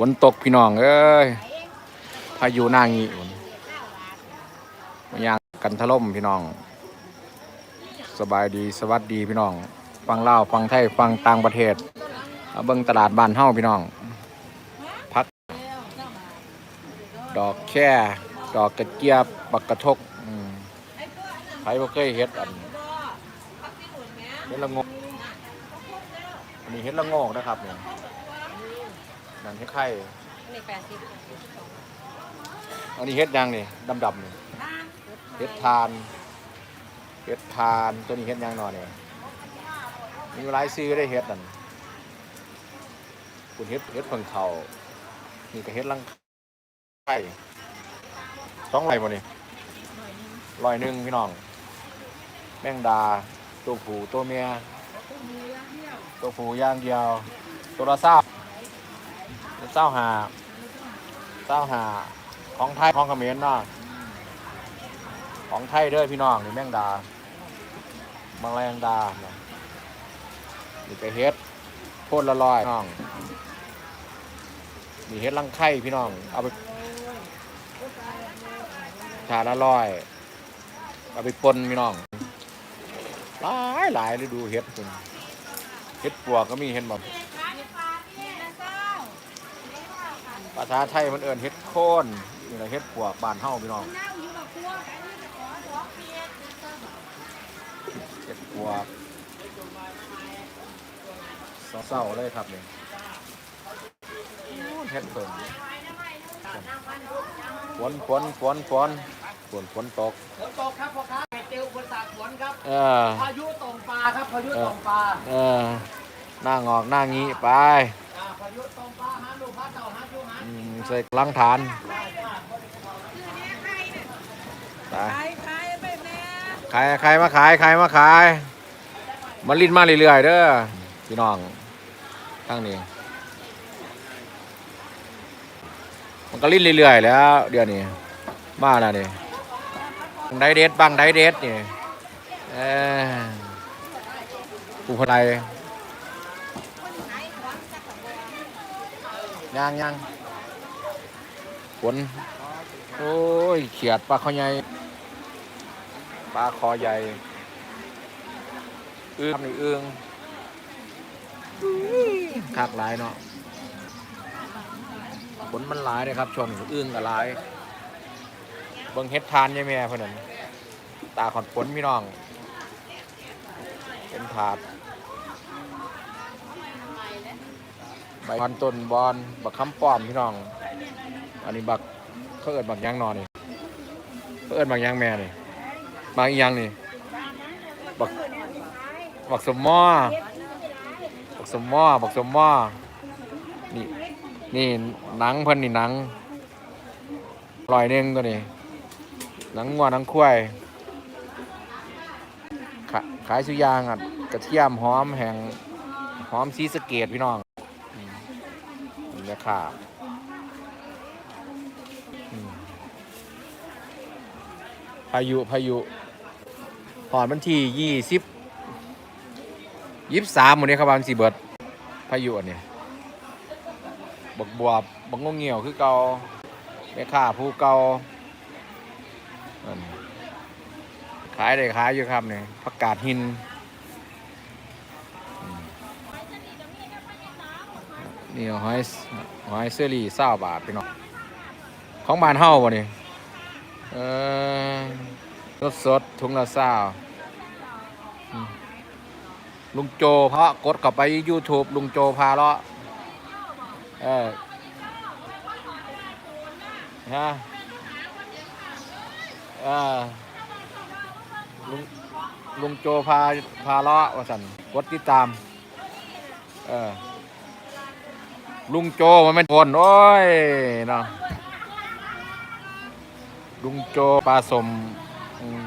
ฝนตกพี่น้องเอ้ยพายุหน้างี้ฝนมายางกันถล่มพี่น้อง สบายดีสวัสดีพี่น้อง ฟังเล่าฟังไทยฟังต่างประเทศมาเบิ่งตลาดบ้านเฮ้าพี่น้อง พัก ดอกแค่ ดอกกระเจี๊ยบบักกระทกใครบ่เคยเฮ็ดอันเฮ็ดละงกอันนี้เฮ็ดละโงกนะครับเนี่ย นั่นเฮ็ดไข่นี่แปดสิบอันนี้เฮ็ดยังนี่ดำๆนี่เฮ็ดทานเฮ็ดทานตัวนี้เฮ็ดยังหนอเนี่ยมีหลายซื้อได้เฮ็ดนั่นคุณเฮ็ดเฮ็ดเพิ่งเขานี่ก็เฮ็ดลังไข่สองไรบ่นี่ร้อยหนึ่งพี่น้อง แมงดา ตัวผู้ตัวเมียตัวผู้อย่างเดียว ตัวละเศร้า เศร้าหาเศร้าหาของไทยของเขมรเนาะของไทยเด้อพี่น้องนี่แมงดาแมงแรงดาเนาะนี่ก็เฮ็ดโคตรละลอยน้องนี่เฮ็ดลังไข่พี่น้องเอาไปชาละลอยเอาไปปนพี่น้องหลายหลายฤดูเฮ็ดคุณเฮ็ดปวกก็มีเห็นบ่ ภาษาไทยมันเอิ้นเฮ็ดโคนนี่แหละเฮ็ดปวกบ้านเฮาพี่น้องเจ็ดปวกเศร้าๆเลยครับนี่เฮ็ดเพิ่นฝนฝนฝนฝนฝนฝนตกฝนตกครับพ่อค้าไข่เตียวอุปสรรคฝนครับเออพายุตกปลาครับพายุตกปลาเออหน้างอกหน้างี้ไปอ่าพายุตกปลาหา ใส่ลังฐานไปขายขายไปแม่ขายขายมาขายมาขายมาลิ้นมาเรื่อยๆเด้อพี่น้องข้างนี้ มันก็ลิ้นเรื่อยๆแล้ว เดี๋ยวนี้มาแล้วนี่ไดเด็ดบังไดเด็ดนี่เออผู้คนใดย่างย่าง ฝนโอ้ย เขียดปลาเขาใหญ่ปลาคอใหญ่อึ้งนี่อึ้งคักหลายเนาะฝนมันหลายเลยครับช่วงนี้อึ้งกับหลายเบิ่งเฮ็ดทานยายแม่เพิ่นนั่นตาขอนฝนพี่น้อง เป็นถาดใบบอนต้นบอนบักคำป้อมพี่น้อง อันนี้บักเขาเอิ้นบักยังนอนนี่เขาเอิ้นบักยังแม่นี่บักอีหยังนี่บักบักสมมอบักสมมอบักสมมอนี่นี่หนังเพิ่นนี่หนังลอยหนึงตัวนี้หนังงัวหนังควายขาขายสุยางอะกระเทียมหอมแห่งหอมซีสเกตพี่น้องอืมนี่แม่ค้าอืมพายุพายุหอดวันที่ยี่สิบยี่สิบสามหมดนี้ครับวันสี่เบิดพายุอันนี้บกบวบบักงงเงี่ยวคือเกาแม่ค้าผู้เกาขายได้ขายอยู่ครับเนี่ยผักกาดหินนี่หอยหอยเซอรี่เศร้าบาทพี่น้องของบ้านเฮ้าบ่นี่ เออสดสดถุงละเศร้าอืมลุงโจเพราะกดเข้าไป YouTube ลุงโจพาเลาะเออฮะเออลุงลุงโจพาพาเลาะว่าสันกดติดตามเออลุงโจมันเป็นคนโอ้ยเนาะ ลุงโจปลาสมอืม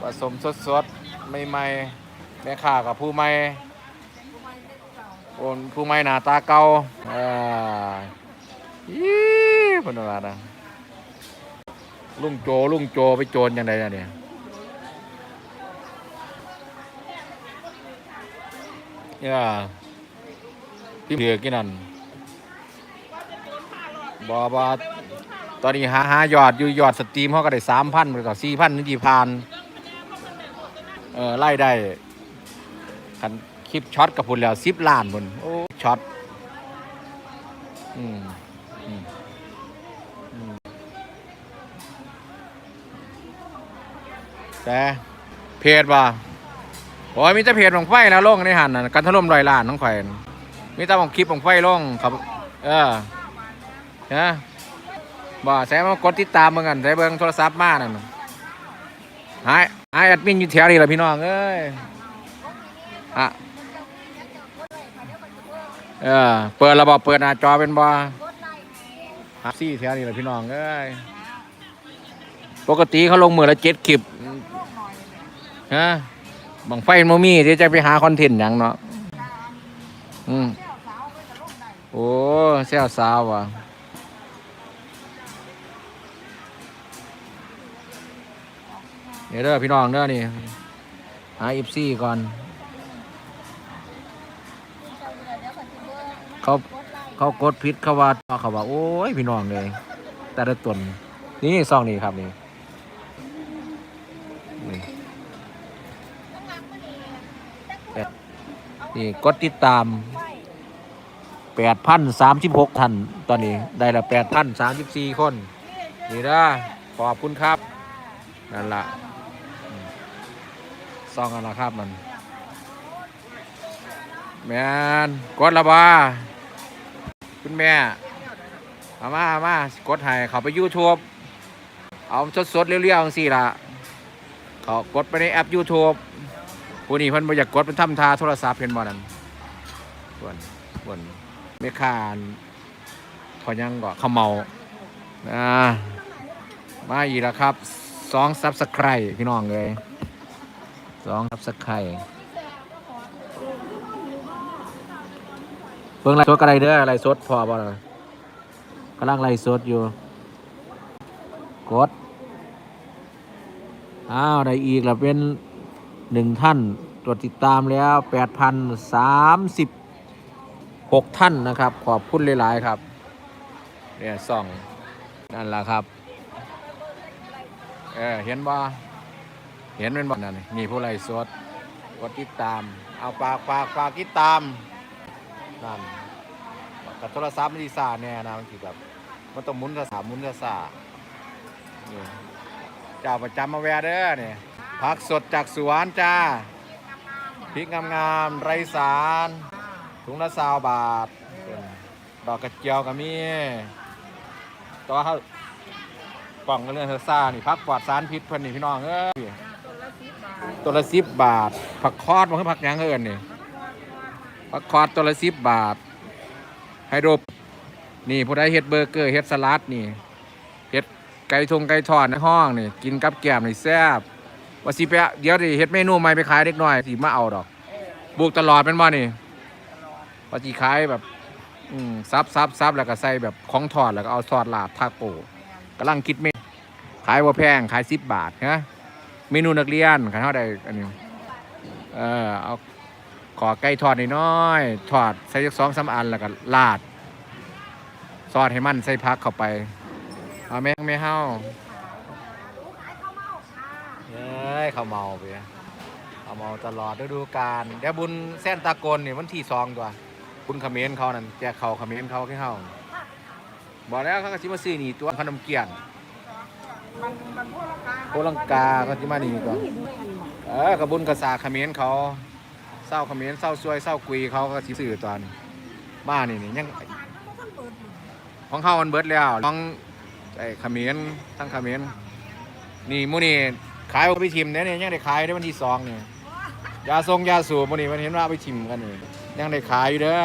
ปลาสมสดสดๆไม่ไม่ๆแม่ค้ากับผู้ไม่โอนผู้ไม่หน้าตาเก่าเออยี่คนว่านะลุงโจลุงโจไปโจรยังไงเนี่ย เนี่ยพี่เหลือกี่นั่นบอบอ ตอนนี้หาหายอดอยู่ยอดสตรีมเขาก็ได้สามพันไปต่อสี่พันนึงกี่พันเออไล่ได้คันคลิปช็อตกับพุ่นแล้วสิบล้านพุ่นโอ้ช็อตอืมแต่เพจว่าโอ้ยมีแต่เพจของไฟแล้วลงในหันนะกันถล่มรอยล้านน้องข่อยน่ะมีแต่ของคลิปของไฟลงครับ เออฮะ บ่ใส่มากดติดตามเบิ่งกันใส่เบิ่งโทรศัพท์มานั่นหายหายแอดมินอยู่แถวนี้ล่ะพี่น้องเอ้ยอะเออเปิดระบบเปิดหน้าจอเป็นบ่หาซี่แถวนี้ล่ะพี่น้องเอ้ยปกติเขาลงมือละเจ็ดคลิปฮะบังไฟมันบ่มีเดี๋ยวจะไปหาคอนเทนต์หยังเนาะอืมโอ้เซลสาวว่ะ เดี๋ยวเด้อพี่น้องเด้อนี่หาอีฟซี่ก่อน เขาเขากดพิษเขาว่าเขาว่า โอ้ยพี่น้องเลยแต่ละตนนี่ซองนี่ครับนี่นี่กดติดตามแปดพันสามสิบหกท่านตอนนี้ได้ละแปดพันสามสิบสี่คน นี่นะขอบคุณครับ นั่นละ ซองกันละครับมันแมนกดละบ้าคุณแม่เอามาเอามากดให้เขาไปยูทูบเอาสดสดๆเรียวๆจังสี่ละเขากดไปในแอป YouTube ผู้นี้เพิ่นบ่อยากกดเป็นทำทาโทรศัพท์เห็นบ่นั่นส่วนส่วนเมคานพอยังก็เขาเมาอ่ามาอีกแล้วครับสองซับสไครพี่น้องเลย สองซับสักไครเพิ่งไล่สดกระไรเด้ออะไรสดพอบ่ล่ะกำลังไล่สดอยู่ กด อ้าวได้อีกแล้วเป็นหนึ่งท่านตรวจติดตามแล้วแปดพันสามสิบหกท่านนะครับ ขอบคุณหลาย ๆ ครับเนี่ยส่อง นั่นแหละครับ เออเห็นบ่ เห็นเป็นบ่นั่นนี่นี่ผู้ไรสดกดติดตาม เอาปากปากปากติดตามนั่นกับโทรศัพท์มันดีซ่าแน่นะมันคือแบบมันต้องหมุนกระสาหมุนกระสานี่เจ้าประจำมาแวะเด้อเนี่ยผักสดจากสวนจ้าพริกงามๆไรสารถุงละสาวบาทดอกกระเจียวก็มีตัวเขากล่องก็เรื่องเธอซ่านี่พักปลอดสารพิษเพิ่นนี่พี่น้องเอ้ย ตัวละสิบบาท ผักคอดมันคือผักยังเอินนี่ผักคอดตัวละสิบบาท ไฮโดรนี่ผู้ใดเฮ็ดเบอร์เกอร์เฮ็ดสลัดนี่เฮ็ดไก่ทงไก่ทอดในห้องนี่กินกับแกมนี่แซ่บว่าสิไปเอาเดี๋ยวดิเฮ็ดเมนูใหม่ไปขายเด็กน้อยสิมาเอาดอก บุกตลอดเป็นบ่นี่ปฏิขายแบบอืมซับซับซับแล้วก็ใส่แบบของทอดแล้วก็เอาทอดลาบทาโก้กำลังคิดเมนูขายว่าแพงขายสิบบาทนะ เมนูนักเรียนขายเท่าใดอันนี้เออเอาขอไก่ทอดน้อยๆทอดใส่สักสองสามอันแล้วก็ลาดซอสให้มันใส่พักเข้าไปเอาแม่งไม่เห้าเอ้ยเขาเมาไปเขาเมาตลอดฤดูกาลเดี๋ยวบุญแซนตากลนี่วันที่สองตัวบุญขมรเขานั่นแจกเขาขมรเขาแค่เฮาบอกแล้วเขาก็สิมาซื้อนี่ตัวขนมเกี๊ยน โคลังกาเขาสิมานี่ตัวเออกับบุญกษาเขมรเขาเศร้าเขมรเศร้าซวยเศร้ากุยเขาก็สิซื้อตัวนี้บ้านนี่นี่ยังของเขามันเบิดแล้วของไอ้เขมรทั้งเขมรนี่มูนี่ขายเอาไปชิมเนี่ยนี่ยังได้ขายได้วันที่สองเนี่ยยาทรงยาสูบมูนี่มันเห็นว่าไปชิมกันนี่ยังได้ขายอยู่เด้อ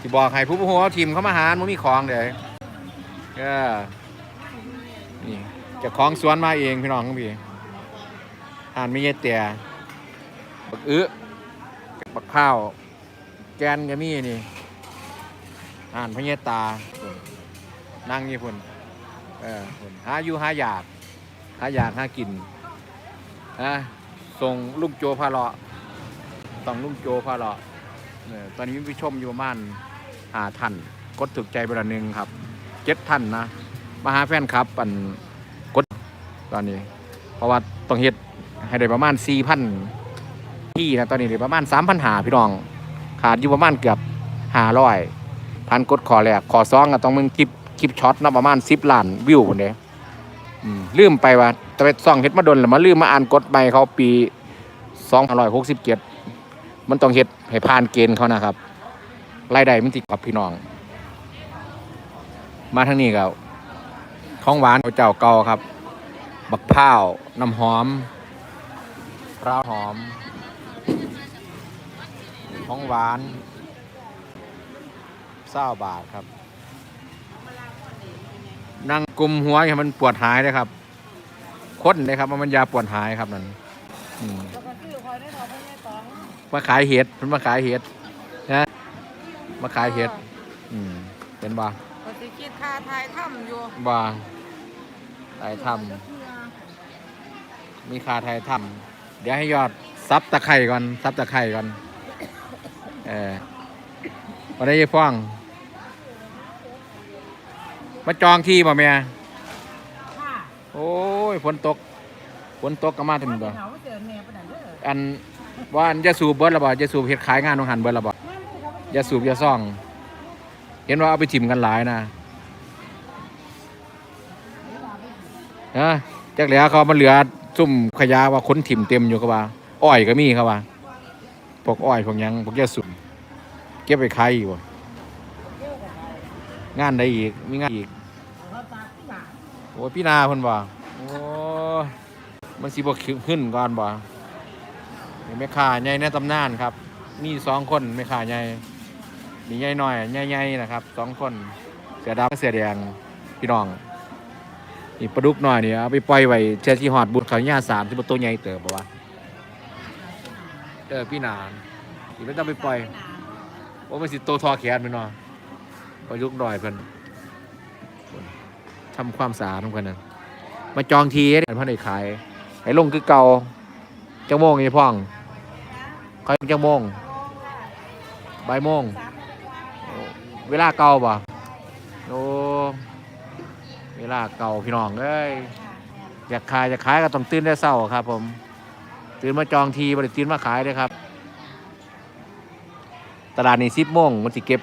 ที่บอกให้ผู้บริโภคทีมเขามาหามันมีของเด้อเออ จะของสวนมาเองพี่น้องพี่อ่านไม่เยเตียบักอื้อบักข้าว แกนก็มีนี่อ่านพญตานั่งนี่พุ่นเออพุ่นหาอยู่หาอยากหาอยากหากินนะส่งลูกโจพาเลาะต้องลูกโจพาเลาะเนี่ยตอนนี้มีผู้ชมอยู่ประมาณหาท่านกดถูกใจไปละหนึ่งครับเจ็ดท่านนะมาหาแฟนครับอัน ตอนนี้ เพราะว่าต้องเฮ็ดให้ได้ประมาณสี่พันที่นะตอนนี้ได้ประมาณสามพันหาพี่น้อง ขาดอยู่ประมาณเกือบห้าร้อยพันกดขอแรกขอสองก็ต้องมึงคลิปคลิปช็อตนะประมาณสิบล้านวิวคนเด้อืมลืมไปว่าจะไปซ่องเฮ็ดมาดนแล้วมาลืมมาอ่านกฎใหม่เขาปีสองพันร้อยหกสิบเจ็ดมันต้องเฮ็ดให้ผ่านเกณฑ์เขานะครับรายได้มันติดกับพี่น้อง มาทางนี้ก็ของหวานเจ้าเก่าครับ บักพร้าว น้ำหอมพร้าวหอม ของหวานเศร้าบาทครับ นั่งกลุมหัวให้มันปวดหายเลยครับค้นเลยครับ มันยาปวดหายครับนั่นอืมแล้วก็ซื้อคอยได้ถอดให้แม่ตองมาขายเห็ดมันมาขายเห็ดนะมาขายเห็ด อืมเป็นบ่าก็สิคิดค่าทายถ้ำอยู่บ่าไทยทำ มีคาไทยทำเดี๋ยวให้ยอดซับตะไคร่ก่อนซับตะไคร่ก่อนเออมาได้ยี่ฟ้องมาจองที่บ่แม่ค่ะโอ้ยฝนตกฝนตกก็มาถึงบ่เหงาเจอแม่ปานนั้นเด้ออันว่าอันจะสูบเบิดและบ่จะสูบเฮ็ดขายงานของหันเบิดและบ่อย่าสูบอย่าซ่อง เห็นว่าเอาไปถิ่มกันหลายนะนะจักเหลือเขามันเหลือ ซุ่มขยะว่าค้นถิ่มเต็มอยู่เขาว่า อ้อยก็มีเขาว่าพวกอ้อยพวกหยังพวกยาสูบเก็บไปขายอีกบ่งานใดอีกมีงานอีกโอ้ยพี่นาเพิ่นบ่โอ้ยมันสิบ่ขึ้นก่อนบ่แม่ค้าใหญ่ในตำนานครับ มีสองคนแม่ค้าใหญ่มีใหญ่น้อยใหญ่ๆนะครับสองคนเสือดำกับเสือแดงพี่น้อง นี่ปลาดุกหน้อยนี่เอาไปปล่อยไว้เชื่อที่หอดบุญเขาย่าสามที่บ่ตัวใหญ่เติบบ่วะเออพี่นานี่ไม่ต้องไปปล่อยโอ้มันสิโตทอแขนไปเนาะปลาดุกน้อยเพิ่นทำความสะอาดทุกคนนะมาจองทีเพ่อได้ขายให้ลงคือเก่าจังโมงไอ้พ่องคอยจังโมงบ่ายโมงเวลาเก่าป่ะโอ้ เวลาเก่าพี่น้องเอ้ยอยากขายอยากขายก็ต้องตื่นได้เศร้าครับ ผมตื่นมาจองทีบริตื่นมาขายเลยครับ ตลาดนี้สิบโมงมันสิเก็บ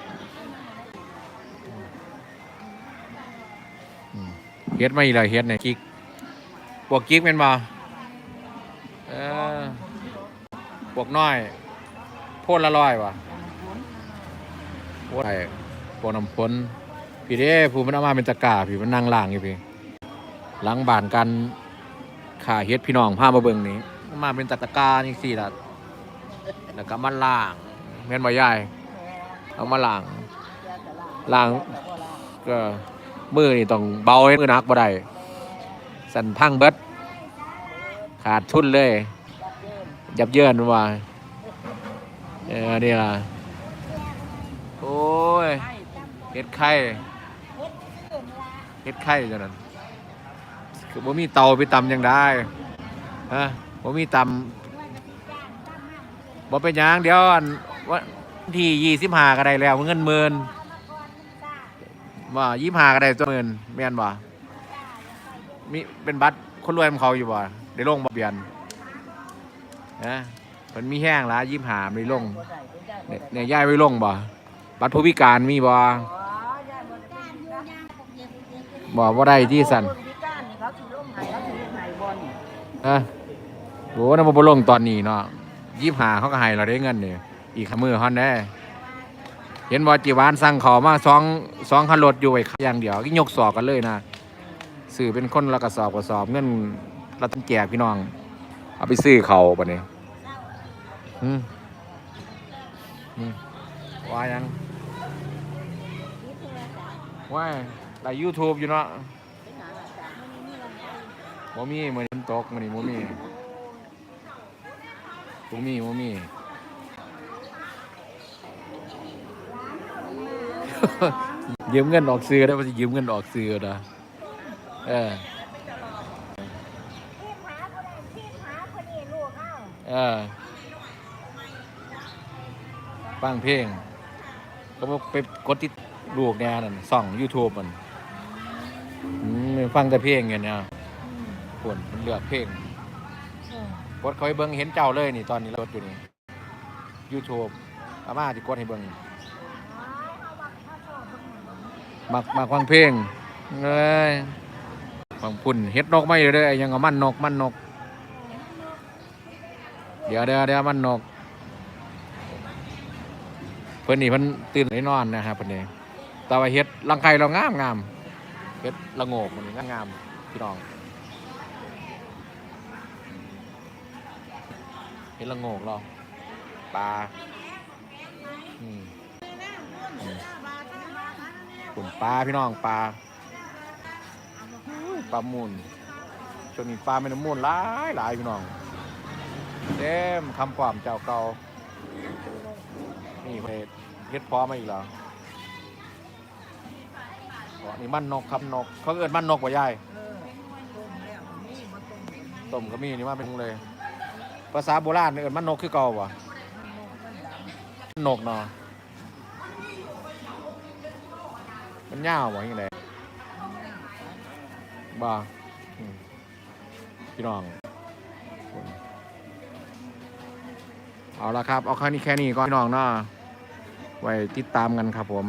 เฮ็ดมาอีกแล้วเฮ็ดในกิ๊กพวกกิ๊กเป็นบ่เออพวกน้อยโพดละร้อยวะโพดไอ้พวกน้ำพ้น พี่เด้ผู้มันเอามาเป็นตะกร้าพี่มันนั่งล่างอยู่พี่หลังบานกันขาเฮ็ดพี่น้องพามาเบิ่งนี้มาเป็นตะกร้านี่สี่ละแล้วก็มาล่างแม่นบ่ยายเอามาล่างล่างก็มือนี่ต้องเบาให้มือหนักบ่ได้สั่นพังเบิดขาดทุนเลย ยับเยินว่าเออนี่ล่ะโอ้ยเฮ็ดไข่ เฮ็ดไข่จังนั้นคือบ่มีเตาไปตำยังได้ฮะบ่มีตำบ่เป็นหยังเดี๋ยวอันวันที่ยี่สิบห้าก็ได้แล้วเงินหมื่นว่ายี่ห้าก็ได้ตัวหมื่นแม่นบ่มีเป็นบัตรคนรวยของเขาอยู่บ่ได้ลงบ่เปลี่ยนนะมันมีแห้งละยี่ห้าไม่ลงเนี่ยเนี่ยย้ายไปลงบ่บัตรผู้พิการมีบ่ บ่บ่ได้ที่สั่นคนพิการนี่เขาสิลงไหนเขาสิลงไหนบ่นี่นะโหนำบ่ลงตอนนี้เนาะยี่ห้าเขาก็ให้เราได้เงินนี่อีกขมือฮอนแน่เห็นบ่จีวานสั่งขอมาสองสองคันรถอยู่ไว้ขายอย่างเดียวก็ยกสอบกันเลยนะซื้อเป็นคนละกระสอบกระสอบเงินเราต้องแจกพี่น้อง เอาไปซื้อเขาปะเนี่ยอืมอืมว่ายังว่า ไลยูทูบอยู่เนาะโมมี่เหมือนฝนตกมันนี่โมมี่โมมี่โมมี่ยืมเงินออกซื้อได้ป่ะจะยืมเงินออกซื้อนะเออเออฟังเพลง ก็บอกไปกดติดลูกแน่นั่นส่อง YouTube มัน ฟังแต่เพลงอย่างเนี้ยปวดมันเลือกเพลงกดเขาให้เบิ่งเห็นเจ้าเลยนี่ตอนนี้รถอยู่นี่ YouTube อาม่าที่กดให้เบิ่งมักมักฟังเพลงเอ้ยฟังพุ่นเฮ็ดนกไม่เด้อยังเอามันนกมันนก เดี๋ยวเดี๋ยวเดี๋ยวมันนกเพิ่นนี่เพิ่นตื่นได้นอนนะครับเพิ่นนี่แต่ว่าเฮ็ดรังไข่เรางามงาม เฮ็ดละโงกมันนี่งามพี่น้องเฮ็ดละโงกเราปลาอืมอืมปุ่นปลาพี่น้องปลาปลามูลช่วงนี้ปลาไม่น้ำมูลหลายหลายพี่น้องเต็มคำความเจ้าเก่านี่เพจเฮ็ดพร้อมมาอีกแล้ว อ๋อนี่มันนกครับนก เขาเอิ้นมันนกบ่ยายเออต้มแล้วนี่มาต้มมันต้มก็มีนี่มาเป็นถุงเลย ภาษาโบราณเอิ้นมันนกคือเก่าบ่นกมันดำมันกเนาะมันยาวบ่ยังไงบ่อืมพี่น้อง เอาละครับ เอาแค่นี้แค่นี้ก่อนพี่น้องเนาะไว้ติดตามกันครับผม